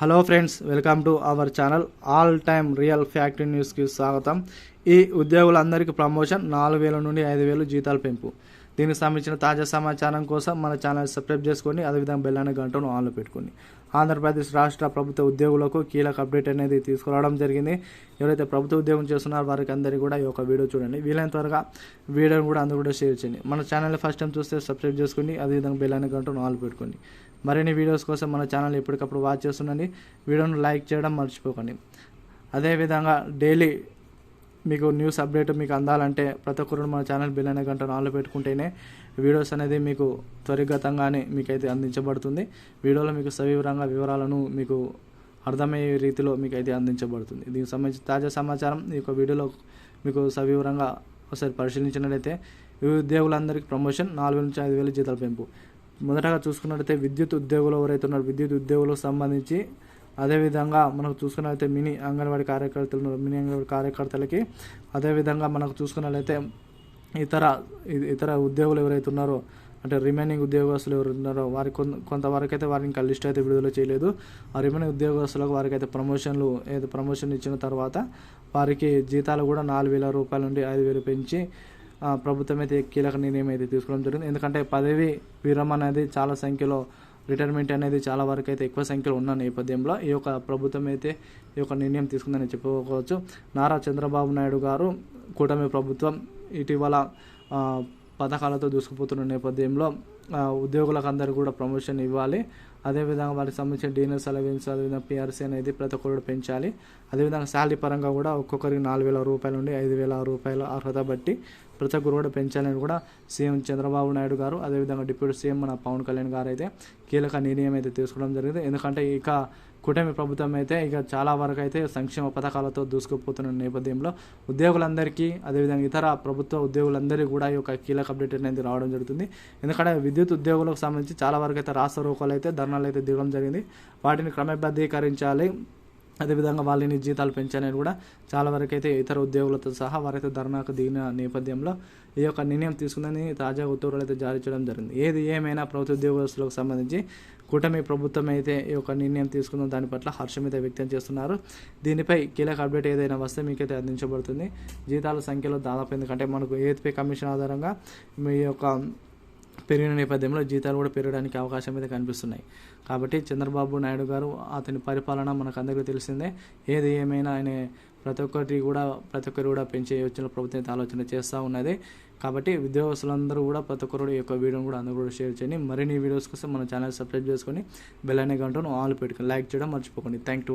Hello friends welcome to our channel all time real factory న్యూస్కి స్వాగతం. ఈ ఉద్యోగులందరికీ ప్రమోషన్ నాలుగు వేల నుండి ఐదు వేలు జీతాలు పెంపు. దీనికి సంబంధించిన తాజా సమాచారం కోసం మన ఛానల్ సబ్స్క్రైబ్ చేసుకొని అదేవిధంగా బెల్ అనే గంటను ఆన్లో పెట్టుకోండి. ఆంధ్రప్రదేశ్ రాష్ట్ర ప్రభుత్వ ఉద్యోగులకు కీలక అప్డేట్ అనేది తీసుకురావడం జరిగింది. ఎవరైతే ప్రభుత్వ ఉద్యోగం చేస్తున్నారో వారికి అందరికీ కూడా ఈ యొక్క వీడియో చూడండి. వీలైన త్వరగా వీడియోని కూడా అందరూ కూడా షేర్ చేయండి. మన ఛానల్ ఫస్ట్ టైం చూస్తే సబ్స్క్రైబ్ చేసుకోండి అదేవిధంగా బెల్ అనే గంటను ఆన్లో పెట్టుకోండి. మరిన్ని వీడియోస్ కోసం మన ఛానల్ ఎప్పటికప్పుడు వాచ్ చేస్తుండండి. వీడియోను లైక్ చేయడం మర్చిపోకండి. అదేవిధంగా డైలీ మీకు న్యూస్ అప్డేట్ మీకు అందాలంటే ప్రతి ఒక్కరు మన ఛానల్ బిల్ అనే గంట నాలుగు పెట్టుకుంటేనే వీడియోస్ అనేది మీకు త్వరితగతంగానే మీకైతే అందించబడుతుంది. వీడియోలో మీకు సవివరంగా వివరాలను మీకు అర్థమయ్యే రీతిలో మీకు అయితే అందించబడుతుంది. దీనికి సంబంధించి తాజా సమాచారం ఈ యొక్క వీడియోలో మీకు సవివరంగా ఒకసారి పరిశీలించినట్లయితే ఈ ఉద్యోగులందరికీ ప్రమోషన్ నాలుగు నుంచి ఐదు వేల జీతాల పెంపు. మొదటగా చూసుకున్నట్లయితే విద్యుత్ ఉద్యోగులు ఎవరైతే ఉన్నారో విద్యుత్ ఉద్యోగులకు సంబంధించి అదేవిధంగా మనకు చూసుకున్నట్లయితే మినీ అంగన్వాడీ కార్యకర్తలు ఉన్నారు. మినీ అంగన్వాడీ కార్యకర్తలకి అదేవిధంగా మనకు చూసుకున్నట్లయితే ఇతర ఇతర ఉద్యోగులు ఎవరైతే ఉన్నారో అంటే రిమైనింగ్ ఉద్యోగస్తులు ఎవరు ఉన్నారో వారి కొంత కొంతవరకు అయితే వారికి ఇంకా లిస్ట్ అయితే విడుదల చేయలేదు ఆ రిమైనింగ్ ఉద్యోగస్తులకు వారికి అయితే ప్రమోషన్లు ఏదో ప్రమోషన్ ఇచ్చిన తర్వాత వారికి జీతాలు కూడా నాలుగు వేల రూపాయల నుండి ఐదు వేలు పెంచి ప్రభుత్వం అయితే కీలక నిర్ణయం అయితే తీసుకోవడం జరిగింది. ఎందుకంటే పదవి విరమణ అనేది చాలా సంఖ్యలో రిటైర్మెంట్ అనేది చాలా వరకు అయితే ఎక్కువ సంఖ్యలో ఉన్న నేపథ్యంలో ఈ యొక్క ప్రభుత్వం అయితే ఈ యొక్క నిర్ణయం తీసుకుందని చెప్పుకోవచ్చు. నారా చంద్రబాబు నాయుడు గారు కూటమి ప్రభుత్వం ఇటీవల పథకాలతో దూసుకుపోతున్న నేపథ్యంలో ఉద్యోగులకు అందరికీ కూడా ప్రమోషన్ ఇవ్వాలి. అదేవిధంగా వారికి సంబంధించిన డీనర్స్ అలవెన్స్ అదేవిధంగా పిఆర్సీ అనేది ప్రతి ఒక్కరు పెంచాలి. అదేవిధంగా శాలరీ పరంగా కూడా ఒక్కొక్కరికి నాలుగు వేల రూపాయల నుండి ఐదు వేల రూపాయల అర్హత బట్టి ప్రతి ఒక్కరు కూడా పెంచాలని కూడా సీఎం చంద్రబాబు నాయుడు గారు అదేవిధంగా డిప్యూటీ సీఎం మన పవన్ కళ్యాణ్ గారు అయితే కీలక నిర్ణయం అయితే తీసుకోవడం జరిగింది. ఎందుకంటే ఇక కూటమి ప్రభుత్వం అయితే ఇక చాలా వరకు అయితే సంక్షేమ పథకాలతో దూసుకుపోతున్న నేపథ్యంలో ఉద్యోగులందరికీ అదేవిధంగా ఇతర ప్రభుత్వ ఉద్యోగులందరికీ కూడా ఈ యొక్క కీలక అప్డేట్ అనేది రావడం జరుగుతుంది. ఎందుకంటే విద్యుత్ ఉద్యోగులకు సంబంధించి చాలా వరకు అయితే రాష్ట్ర రోకాలు అయితే ధర్నాలు అయితే దిగడం జరిగింది. వాటిని క్రమబద్ధీకరించాలి. అదేవిధంగా వాళ్ళని జీతాలు పెంచాలని కూడా చాలా వరకు అయితే ఇతర ఉద్యోగులతో సహా వారైతే ధర్నాకు దిగిన నేపథ్యంలో ఈ యొక్క నిర్ణయం తీసుకుందని తాజా ఉత్తర్వులు అయితే జారీ చేయడం జరిగింది. ఏది ఏమైనా ప్రభుత్వ ఉద్యోగస్తులకు సంబంధించి కూటమి ప్రభుత్వం అయితే ఈ యొక్క నిర్ణయం తీసుకున్న దాని పట్ల హర్షం అయితే వ్యక్తం చేస్తున్నారు. దీనిపై కీలక అప్డేట్ ఏదైనా వస్తే మీకైతే అందించబడుతుంది. జీతాల సంఖ్యలో దాదాపు ఎందుకంటే మనకు ఏపీ కమిషన్ ఆధారంగా మీ యొక్క పెరిగిన నేపథ్యంలో జీతాలు కూడా పెరగడానికి అవకాశం అయితే కనిపిస్తున్నాయి. కాబట్టి చంద్రబాబు నాయుడు గారు అతని పరిపాలన మనకు అందరికీ తెలిసిందే. ఏది ఏమైనా ఆయన ప్రతి ఒక్కటి కూడా ప్రతి ఒక్కరు కూడా పెంచే యోచన ప్రభుత్వం ఆలోచన చేస్తూ ఉన్నది. కాబట్టి ఉద్యోగస్తులందరూ కూడా ప్రతి ఒక్కరు ఈ యొక్క వీడియోని కూడా అందరూ కూడా షేర్ చేయండి. మరిన్ని వీడియోస్ కోసం మన ఛానల్ సబ్స్క్రైబ్ చేసుకొని బెల్ అనే గంటను ఆల్ పెట్టుకొని లైక్ చేయడం మర్చిపోకండి. Thank to